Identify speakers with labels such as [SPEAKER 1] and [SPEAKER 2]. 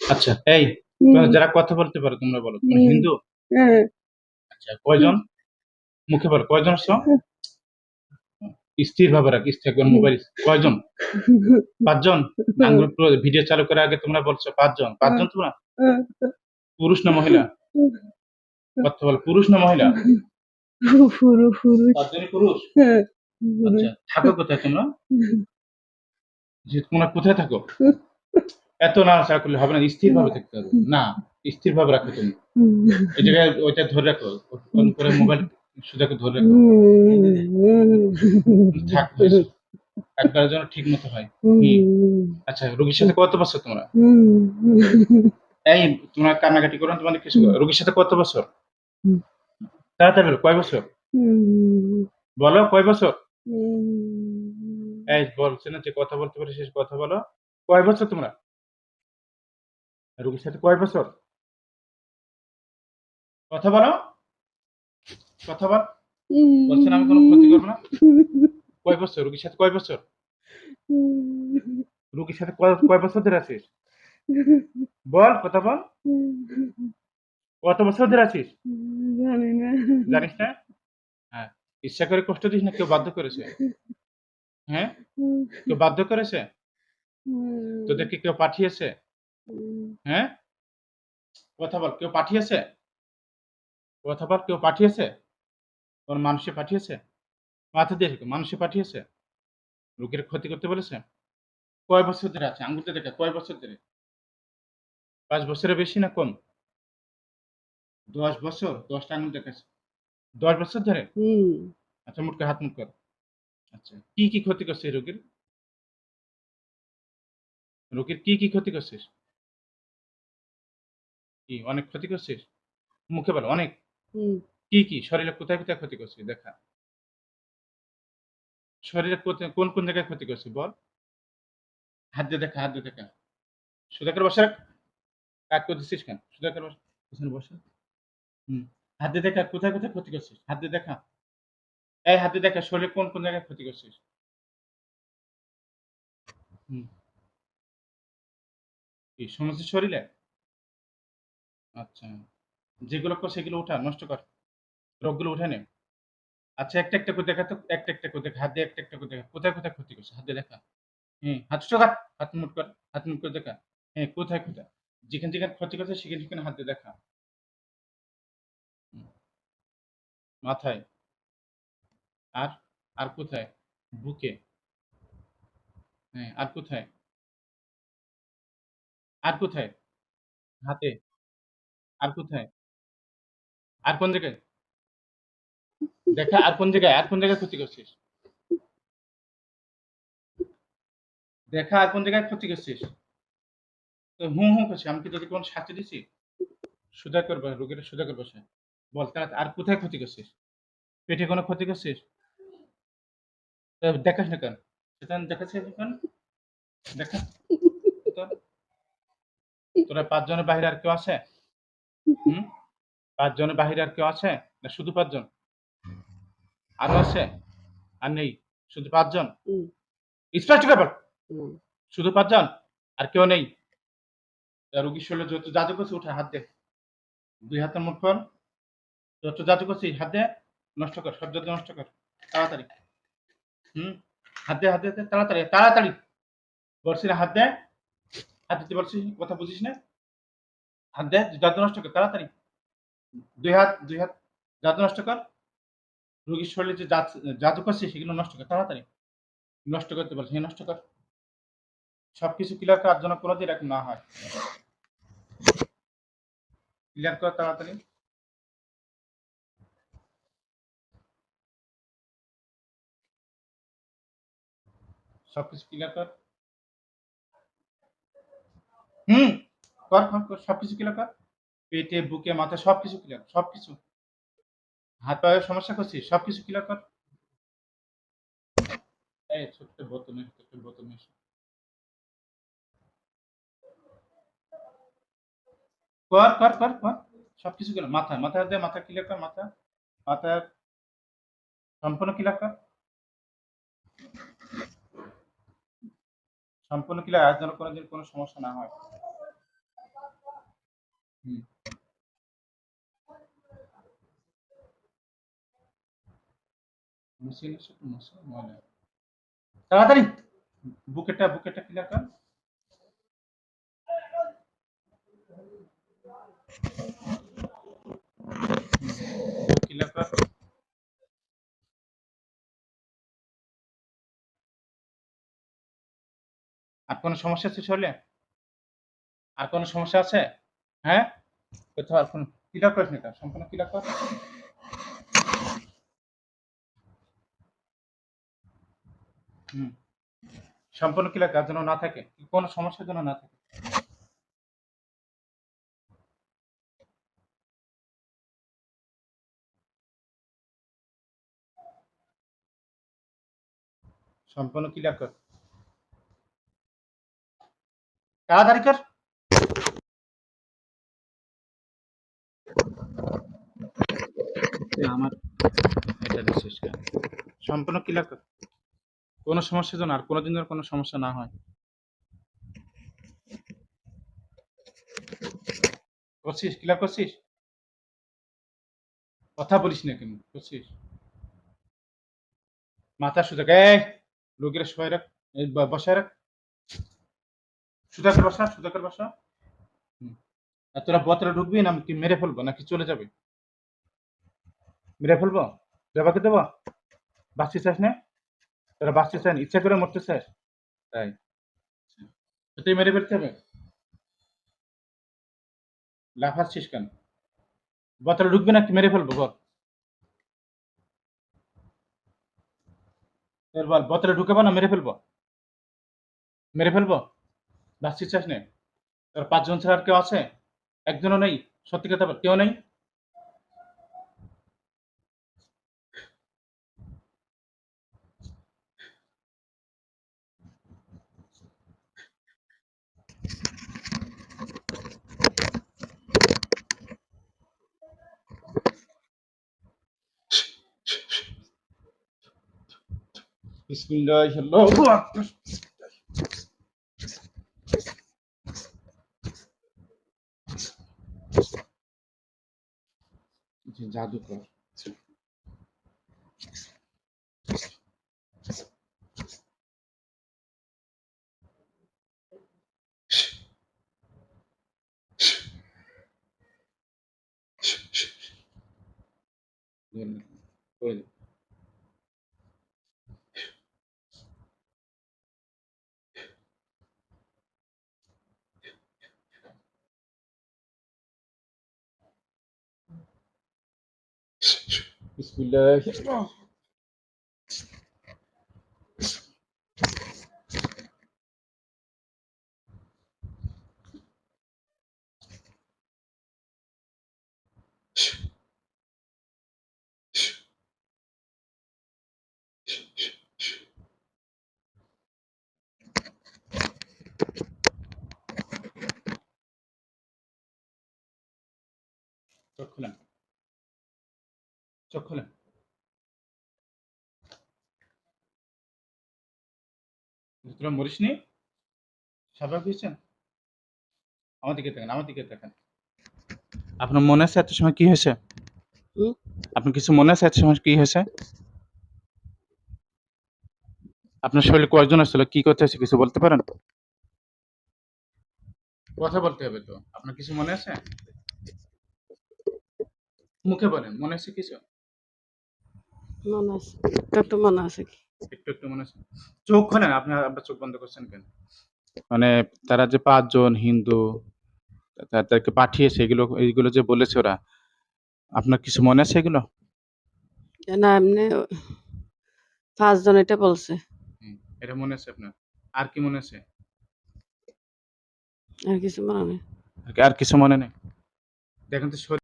[SPEAKER 1] আচ্ছা এই যারা কথা বলতে পারো তোমরা বলো।
[SPEAKER 2] হুম।
[SPEAKER 1] হিন্দু?
[SPEAKER 2] হ্যাঁ।
[SPEAKER 1] আচ্ছা কয়জন? মুখে বলো কয়জন আছো স্থির ভাবে রাখ স্থির একবার মোবাইল। কয়জন? পাঁচজন? আঙ্গুল ভিডিও চালু করার আগে তোমরা বলছো পাঁচজন। পাঁচজন তোমরা? পুরুষ না মহিলা? কথা বল পুরুষ না মহিলা? পাঁচজনই পুরুষ?
[SPEAKER 2] হ্যাঁ
[SPEAKER 1] আচ্ছা থাকো কোথায় তোমরা? তোমরা কোথায় থাকো? এত নাড়াচাড়া করলে হবে না স্থির ভাবে থাকতে হবে। না স্থির ভাবে রাখো তুমি। জায়গায় ওইটা ধরে রাখো। অন করে মোবাইল সুদাকে ধরে রাখো। থাক। একবারের জন্য ঠিক মতো হয়। আচ্ছা রোগীর সাথে কত বছর তোমরা? এই তোমরা কান্নাকাটি করো তোমাদের কিছু রোগীর সাথে কত বছর। তাড়াতাড়ি বলো, কয় বছর? বলো কয় বছর? এই বলছে না যে কথা বলতে পারে শেষ কথা বলো। কয় বছর তোমরা? রোগীর সাথে কয় বছর? কথা বলো। কথা বল। বলছেন আমি কোনো ক্ষতি করব না? কয় বছর? রোগীর সাথে কয় বছর? রোগীর সাথে কয় বছর ধরে আছিস? বল কথা বল। কত বছর ধরে আছিস?
[SPEAKER 2] জানি না
[SPEAKER 1] জানিস না? হ্যাঁ। ইচ্ছা করে কষ্ট দিস না কেউ বাধ্য করেছে। হ্যাঁ? কেউ বাধ্য করেছে? তোদেরকে কেউ পাঠিয়েছে? হ্যাঁ? কথা বল কেউ পাঠিয়েছে? কথা বল কেউ পাঠিয়েছে? কোন মানুষে পাঠিয়েছে? মাথা দিয়ে মানুষে পাঠিয়েছে? রোগীর ক্ষতি করতে বলেছে? কয় বছর ধরে আছে? আঙ্গুলতে দেখা কয় বছর ধরে? পাঁচ বছরের বেশি না কম? দশ বছর দশটা আঙ্গুল দেখাচ্ছে দশ বছর ধরে? আচ্ছা মুটকে হাত মুট কর। আচ্ছা কি কি ক্ষতি করছে রোগীর? রোগীর কি কি ক্ষতি করছিস কি? অনেক ক্ষতি করছিস মুখে বল অনেক? কি কি? শরীরে কোথায় কোথায় ক্ষতি করছিস দেখা। শরীরে কোন কোন জায়গায় ক্ষতি করছিস বল। হাত দিয়ে দেখা হাত দিয়ে দেখা। সুধাকর বসে রাখ। কাজ করতেছিস কেন? সুধাকর বসে বসে। হুম। হাত দিয়ে দেখা কোথায় কোথায় ক্ষতি করছিস হাত দিয়ে দেখা। এই হাত দেখা শরীরে কোন কোন জায়গায় ক্ষতি করছিস হুম সমস্ত শরীরে? আচ্ছা। যেগুলো সেগুলো উঠা, নষ্ট কর। রোগগুলো উঠে নে। আচ্ছা একটা একটা করে দেখা তো, একটা একটা করে দেখা, হাত দিয়ে একটা একটা করে দেখা। কোথায় কোথায় ক্ষতি করছে? হাত দিয়ে দেখা। হ্যাঁ হাত ছোট কর হাত মুট কর, হাত মুট করে দেখা। হ্যাঁ কোথায় কোথায় যেখানে যেখানে ক্ষতি করছে, সেখানে সেখানে হাত দিয়ে দেখা। মাথায়। আর আর কোথায়? বুকে। হ্যাঁ আর কোথায়? আর কোথায়? হাতে। আর কোথায়? আর কোন জায়গায়? দেখা, আর কোন জায়গায়? আর কোন জায়গায় ক্ষতি করছিস? দেখা, আর কোন জায়গায় ক্ষতি করছিস? তো হুম হুম করছিস আমি কি তোকে কোন শাস্তি দিছি? সুদা করবে, রোগীরা সুদা করবে সে। বল, তারা আর কোথায় ক্ষতি করছিস? পেটে কোনো ক্ষতি করছিস? দেখাস না কেন? সেটা দেখাচ্ছিস দেখা। তোরা পাঁচজনের বাইরে আর কেউ আছে? হুম? পাঁচজনের বাইরে আর কেউ আছে? না শুধু পাঁচজন? আরও আছে? আর নেই? শুধু পাঁচজন। স্পষ্ট বল শুধু পাঁচজন? আর কেউ নেই? রোগীর শরীরে যত জাদু করছে উঠে হাত দে। দুই হাতের মুঠ কর যত জাদু করছে হাত দে। নষ্ট কর সব জাদু নষ্ট কর। তাড়াতাড়ি। হুম? হাত দে হাত দে তাড়াতাড়ি তাড়াতাড়ি। বলছি না হাত দে। হাত দিতে বলছিস কথা বুঝিস না? হাত দে জাদু নষ্ট কর, তাড়াতাড়ি। দুই হাত দুই হাত জাদু নষ্ট কর। রোগীর শরীরে যে জাদু করছে সেগুলো নষ্ট কর, তাড়াতাড়ি। নষ্ট করতে বলছি নষ্ট কর। সবকিছু ক্লিয়ার করার জন্য কোনোদিন এরকম না হয়। ক্লিয়ার কর তাড়াতাড়ি। সবকিছু ক্লিয়ার কর। হুম। কর কর কর কর। পেটে, বুকে সবকিছু ক্লিয়ার হাত পায়ের সমস্যা করছিস? সবকিছু ক্লিয়ার কর। এই ছোট্ট ছোট্ট। কর কর কর কর। সবকিছু ক্লিয়ার মাথায় মাথায় দে মাথা ক্লিয়ার কর, মাথা। মাথায় সম্পূর্ণ ক্লিয়ার কর। সম্পূর্ণ ক্লিয়ার আর যেন কোনোদিন কোনো সমস্যা না হয়। হুম। তাড়াতাড়ি! বুকেটটা বুকেটটা ক্লিয়ার কর। আর কোনো সমস্যা আছে আর কোনো সমস্যা আছে? হ্যাঁ? আর কোনো ক্লিয়ার করিস না কেন? সম্পূর্ণ ক্লিয়ার কর হুম। সম্পূর্ণ ক্লিয়ার কাজ যেন না থাকে? কোনো সমস্যা যেন না থাকে? সম্পূর্ণ ক্লিয়ার কর কর। তুই আমার এটা? সম্পূর্ণ ক্লিয়ার কোনো সমস্যা যেন আর যেন কোনো সমস্যা না হয়। করছিস? ক্লিয়ার করছিস? কথা বলিস না কেন? করছিস? মাথা সুযোগ এই রোগীরা শোয় রাখ বসায় রাখ। সুযোগ বসা সুযোগ বসা। তোরা বোতলে ঢুকবি না কি মেরে ফেলব নাকি চলে যাবে? মেরে ফেলব? দেবাকে দেবো? বাঁচতে চাস না? তোরা বাঁচতে চান ইচ্ছা করে মরতে চাস তাই? তুই মেরে ফেলতে হবে। লাফাচ্ছিস কেন? বোতলে ঢুকবি না কি মেরে ফেলব বল। বল বোতলে ঢুকাবো না মেরে ফেলব? মেরে ফেলব? বাঁচতে চাস না। তোর পাঁচজন ছাড়া আর কেউ আছে? একজনও নেই? সত্যি কথা বল কেউ নেই? বিসমিল্লাহ আল্লাহু আকবার যে জাদু কর করে দে। বিসমিল্লাহ চোখ খুলেন চোখ খুলেন। তোরা মরিস নি স্বাভাবিক হয়েছেন? আমার দিকে দেখেন আমার দিকে দেখেন আপনার মনে আছে এত সময় কি হয়েছে? আপনার কিছু মনে আছে এত সময় কি হয়েছে? আপনার শরীরে কয়েকজন আসছিল কি করতে হয়েছে কিছু বলতে পারেন? কথা বলতে হবে তো আপনার কিছু মনে আছে? মুখে বলেন মনে আছে কিছু?
[SPEAKER 3] মনে আছে একটু একটু মনে আছে
[SPEAKER 1] একটু একটু মনে আছে? চোখ খোলেন আপনি আবার চোখ বন্ধ করছেন কেন? মানে তারা যে পাঁচজন হিন্দু তাদেরকে পাঠিয়েছে এগুলো এইগুলো যে বলেছে ওরা আপনার কিছু মনে আছে এগুলো?
[SPEAKER 3] না এমনি পাঁচজন এটা বলছে।
[SPEAKER 1] এটা মনে আছে আপনার? আর কি মনে আছে?
[SPEAKER 3] আর কিছু মনে নেই।
[SPEAKER 1] আর কিছু মনে নেই? দেখেন তো